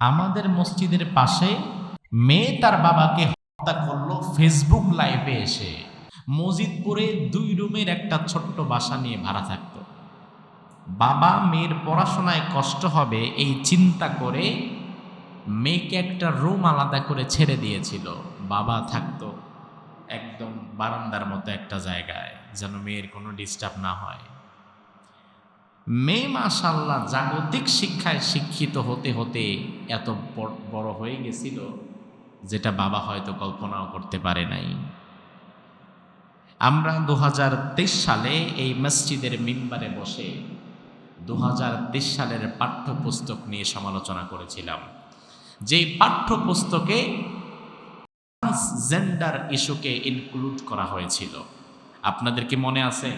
আমাদের মসজিদের পাশে মেয়ে তার বাবাকে হত্যা করল ফেসবুক লাইভে এসে। মজিদপুরে দুই রুমের একটা ছোট্ট বাসা নিয়ে ভাড়া থাকতো। বাবা মেয়ের পড়াশোনায় কষ্ট হবে এই চিন্তা করে মেয়েকে একটা রুম আলাদা করে ছেড়ে দিয়েছিল। বাবা থাকতো একদম বারান্দার মতো একটা জায়গায় যেন মেয়ের কোনো ডিস্টার্ব না হয়। মেয়ে মাশাল্লাহ জাগতিক শিক্ষায় শিক্ষিত হতে হতে এত বড়- হয়ে গেছিল যেটা বাবা হয়তো কল্পনাও করতে পারে নাই। আমরা দু হাজার তেইশ সালে এই মসজিদের মিম্বারে বসে দু হাজার তেইশ সালের পাঠ্যপুস্তক নিয়ে সমালোচনা করেছিলাম। যে পাঠ্যপুস্তকে ট্রান্সজেন্ডার ইস্যুকে ইনক্লুড করা হয়েছিল। আপনাদের কি মনে আছে?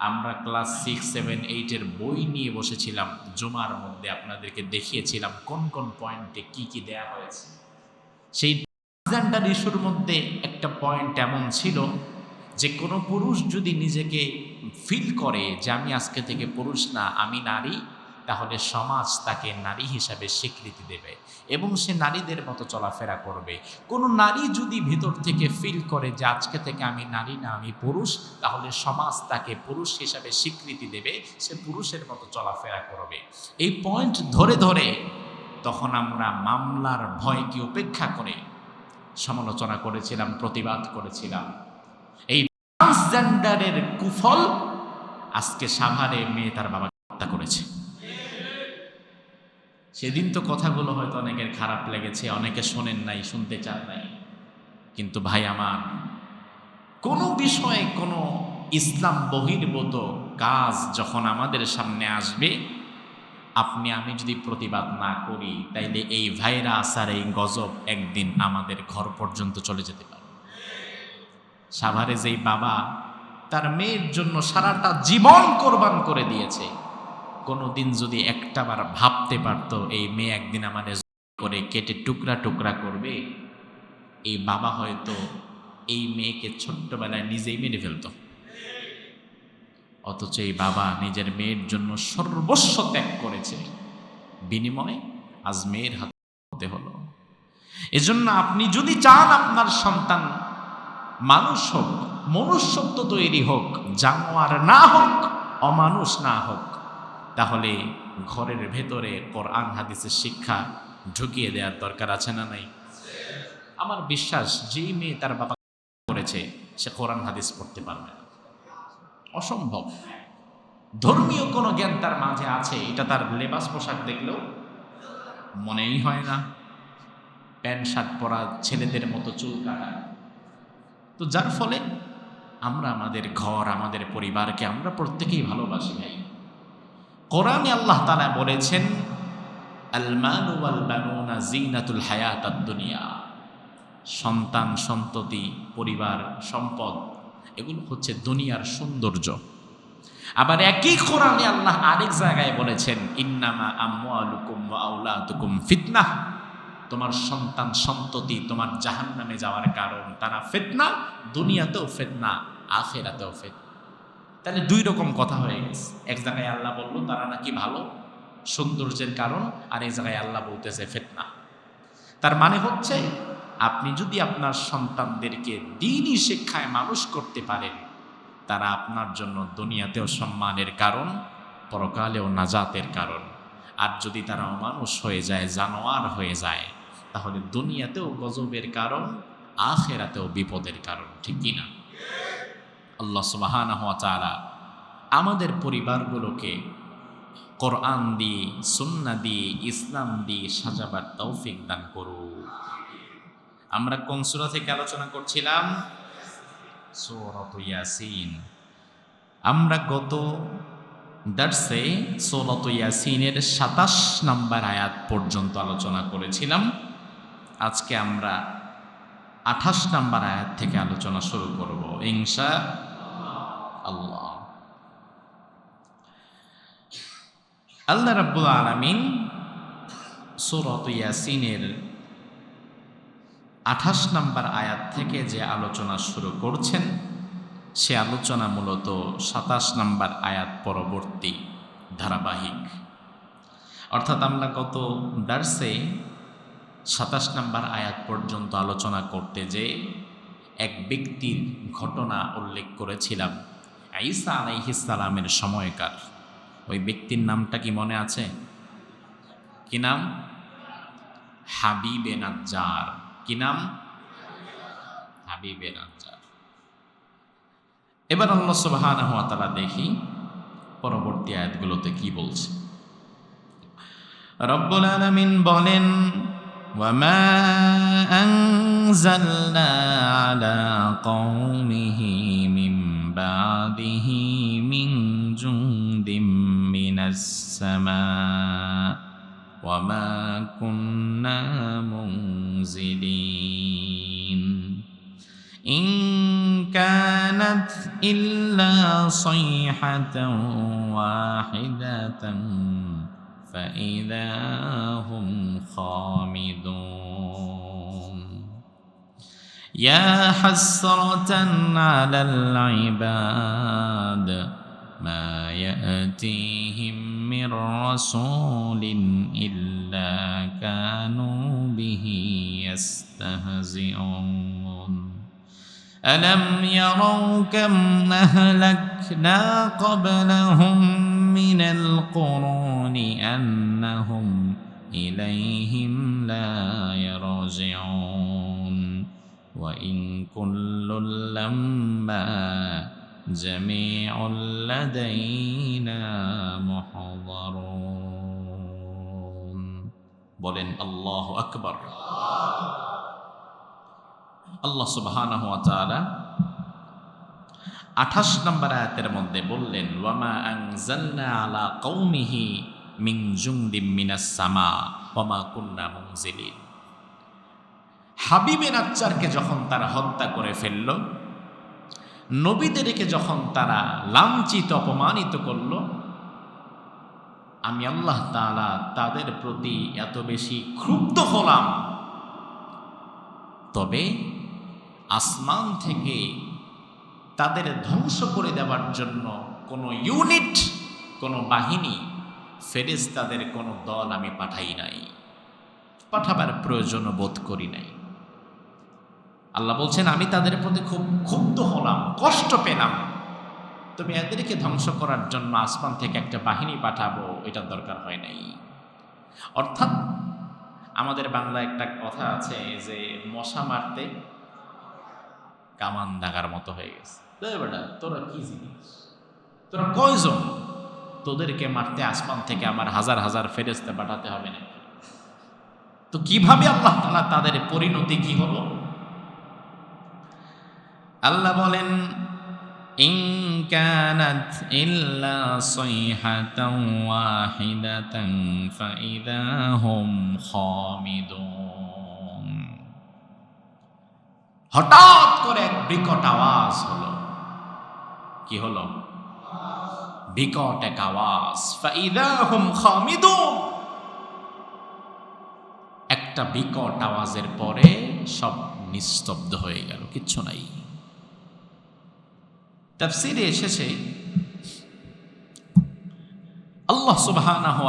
আমরা ক্লাস সিক্স, সেভেন এইটের বই নিয়ে বসেছিলাম। জুমার মধ্যে আপনাদেরকে দেখিয়েছিলাম কোন কোন পয়েন্টে কি কি দেয়া হয়েছে। সেই ট্রান্সজেন্ডার ইস্যুর মধ্যে একটা পয়েন্ট এমন ছিল যে কোনো পুরুষ যদি নিজেকে ফিল করে যে আমি আজকে থেকে পুরুষ না, আমি নারী তাহলে সমাজ তাকে নারী হিসাবে স্বীকৃতি দেবে এবং সে নারীদের মতো চলাফেরা করবে। কোনো নারী যদি ভিতর থেকে ফিল করে যে আজকে থেকে আমি নারী না, আমি পুরুষ, তাহলে সমাজ তাকে পুরুষ হিসাবে স্বীকৃতি দেবে, সে পুরুষের মতো চলাফেরা করবে। এই পয়েন্ট ধরে ধরে তখন আমরা মামলার ভয়কে উপেক্ষা করে সমালোচনা করেছিলাম, প্রতিবাদ করেছিলাম। এই ট্রান্সজেন্ডারের কুফল আজকে সাভারে মেয়ে তার বাবাকে হত্যা করেছে। সেদিন তো কথাগুলো হয়তো অনেকের খারাপ লেগেছে, অনেকে শোনেন নাই, শুনতে চান নাই। কিন্তু ভাই আমার, কোনো বিষয়ে কোনো ইসলাম বহির্ভূত কাজ যখন আমাদের সামনে আসবে, আপনি, আমি যদি প্রতিবাদ না করি, তাইলে এই ভাইরাস আর এই গজব একদিন আমাদের ঘর পর্যন্ত চলে যেতে পারে। সাভারে যেই বাবা তার মেয়ের জন্য সারাটা জীবন কোরবান করে দিয়েছে কোনোদিন যদি একটাবার ভাবতে পারতো, এই মেয়ে একদিন আমাদের করে কেটে টুকরা টুকরা করবে, এই বাবা হয়তো এই মেয়েকে ছোট্টবেলায় নিজেই মেরে ফেলতো। অথচ এই বাবা নিজের মেয়ের জন্য সর্বস্ব ত্যাগ করেছে। বিনিময়ে আজ মেয়ের হাতে হতে হলো। এজন্য আপনি যদি চান আপনার সন্তান মানুষ হোক, মনুষ্যত্ব তৈরি হোক, জানোয়ার না হোক, অমানুষ না হোক তাহলে ঘরের ভেতরে কোরআন, হাদিসের শিক্ষা ঢুকিয়ে দেওয়ার দরকার আছে না নাই? আমার বিশ্বাস যেই মেয়ে তার বাবা করেছে, সে কোরআন, হাদিস পড়তে পারবে না। অসম্ভব। ধর্মীয় কোনো জ্ঞান তার মাঝে আছে, এটা তার লেবাস পোশাক দেখলেও মনেই হয় না। প্যান্ট, শার্ট পরা ছেলেদের মতো চুল কাটা। তো যার ফলে আমরা, আমাদের ঘর, আমাদের পরিবারকে আমরা প্রত্যেকেই ভালোবাসি ভাই। কোরআনে আল্লাহ তালা বলেছেন দুনিয়া সন্তান, সন্ততি, পরিবার, সম্পদ, এগুলো হচ্ছে দুনিয়ার সৌন্দর্য। আবার একই কোরআনে আল্লাহ আরেক জায়গায় বলেছেন, ইন্নামা আওলাদুকুম ফিতনাহ তোমার সন্তান, সন্ততি তোমার জাহান নামে যাওয়ার কারণ, তারা ফেতনা, দুনিয়াতেও ফেতনা, আখেরাতেও ফেতনা। তাহলে দুই রকম কথা হয়ে গেছে। এক জায়গায় আল্লাহ বলল, তারা নাকি ভালো, সৌন্দর্যের কারণ, আর এই জায়গায় আল্লাহ বলতেছে ফেতনা। তার মানে হচ্ছে, আপনি যদি আপনার সন্তানদেরকে দিনই শিক্ষায় মানুষ করতে পারেন, তারা আপনার জন্য দুনিয়াতেও সম্মানের কারণ, পরকালেও নাজাতের কারণ। আর যদি তারা অমানুষ হয়ে যায়, জানোয়ার হয়ে যায়, তাহলে দুনিয়াতেও গজবের কারণ, আখেরাতেও বিপদের কারণ, ঠিক কিনা? আল্লাহ সুবাহানা হওয়া চারা আমাদের পরিবারগুলোকে কোরআন দিয়ে সুন্না দিয়ে, ইসলাম দিয়ে সাজাবার তৌফিক দান করু আমরা কোন সূরা থেকে আলোচনা করছিলাম? সূরাত ইয়াসিন। আমরা গত দার্সে সূরাত ইয়াসিনের সাতাশ নাম্বার আয়াত পর্যন্ত আলোচনা করেছিলাম। আজকে আমরা আঠাশ নাম্বার আয়াত থেকে আলোচনা শুরু করব। ইনশা আল্লাহ। আল্লাহ রাব্বুল আলামিন সূরাত ইয়াসিনের আঠাশ নাম্বার আয়াত থেকে যে আলোচনা শুরু করছেন, সে আলোচনা মূলত সাতাশ নাম্বার আয়াত পরবর্তী ধারাবাহিক। অর্থাৎ আমরা গত দার্সে সাতাশ নাম্বার আয়াত পর্যন্ত আলোচনা করতে যে এক ব্যক্তির ঘটনা উল্লেখ করেছিলাম ঈসা আলাইহিসালামের সময়কার ওই ব্যক্তির নামটা কি মনে আছে কি নাম হাবিবে নাজ্জার কি নাম হাবিবে নাজ্জার এবার আল্লাহ সুবহানাহু ওয়া তাআলা দেখি পরবর্তী আয়াতগুলোতে কি বলছে রব্বুল আলামিন বলেন وما أنزلنا على قومه من بعده من جند من السماء وما كنا منزلين. إن كانت إلا صيحة واحدة فإذا هم خامدون. يا حسرة على العباد ما يأتيهم من رسول إلا كانوا به يستهزئون. ألم يروا كم أهلكنا قبلهم من القرون أنهم إليهم لا يرجعون؟ وإن كل لما جميع لدينا محضرون বলেন আল্লাহ আকবর আল্লাহ সুবহানাহু ওয়া তাআলা আঠাশ নম্বর আয়াতের মধ্যে বললেন ওয়ামা আনজালনা আলা কৌমিহি মিং জুংদিম মিনাস সামা ওয়ামা কুন্না মুনজিলিন হাবিবে নাচ্চারকে যখন তারা হত্যা করে ফেলল, নবীদেরকে যখন তারা লাঞ্ছিত, অপমানিত করল, আমি আল্লাহ তাআলা তাদের প্রতি এত বেশি ক্ষুব্ধ হলাম। তবে আসমান থেকে তাদের ধ্বংস করে দেওয়ার জন্য কোনো ইউনিট, কোনো বাহিনী ফেরেজ তাদের কোনো দল আমি পাঠাই নাই। পাঠাবার প্রয়োজন বোধ করি নাই। আল্লাহ বলছেন, আমি তাদের প্রতি খুব ক্ষুব্ধ হলাম, কষ্ট পেলাম। তবে এদেরকে ধ্বংস করার জন্য আসমান থেকে একটা বাহিনী পাঠাবো, এটার দরকার হয় নাই। অর্থাৎ আমাদের বাংলা একটা কথা আছে যে, মশা মারতে কামান দাগার মতো হয়ে গেছে। বেটা, তোরা কি জিনিস? তোরা কয়জন? তোদেরকে মারতে আসমান থেকে আমার হাজার হাজার ফেরেস্তে পাঠাতে হবে না তো কীভাবে আল্লাহ তাদের পরিণতি কি হলো? আল্লাহ বলেন, ইন কানাত ইল্লা সাইহাতান ওয়াহিদাতান ফাইদা হুম খামিদুন। হঠাৎ করে এক বিকট আওয়াজ হলো। কি হলো? বিকট এক আওয়াজ। একটা বিকট আওয়াজের পরে সব নিস্তব্ধ হয়ে গেল, কিচ্ছু নাই। তাফসিরে এসেছে, আল্লাহ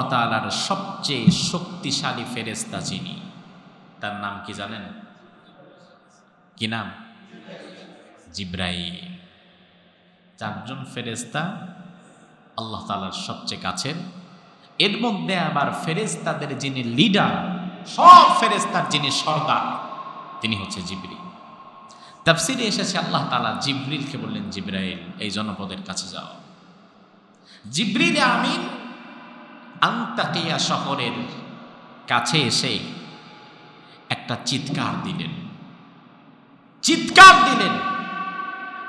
তাআলার সবচেয়ে শক্তিশালী ফেরেশতা যিনি, তার নাম কি জানেন? কি নাম? জিব্রাইল। চারজন ফেরেশতা আল্লাহ তাআলার সবচেয়ে কাছের। এর মধ্যে আবার ফেরেশতাদের যিনি লিডার সব ফেরেশতার যিনি সর্দার, তিনি হচ্ছে জিবরিল তাফসিরে এসেছে আল্লাহ তালা জিব্রিলকে বললেন, জিব্রাইল, এই জনপদের কাছে যাও। জিব্রিল আমিন, আন্তাকিয়া শহরের কাছে এসে একটা চিৎকার দিলেন। চিৎকার দিলেন।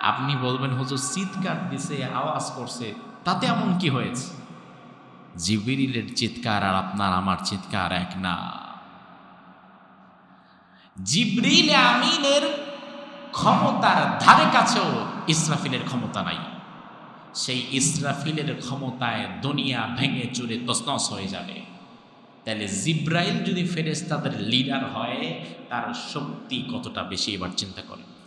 আপনি বলবেন, হুজুর, চিৎকার দিছে, আওয়াজ করছে, তাতে এমন কি হয়েছে? জিবরিলের চিৎকার আর আপনার আমার চিৎকার এক না। জিব্রিল আমিনের ক্ষমতার ধারে কাছেও ইসরাফিলের ক্ষমতা নাই। সেই ইসরাফিলের ক্ষমতায় দুনিয়া ভেঙে চুরে তসনস হয়ে যাবে। তাহলে জিব্রাইল যদি ফেরেস্তাদের লিডার হয়, তার শক্তি কতটা বেশি এবার চিন্তা করেন?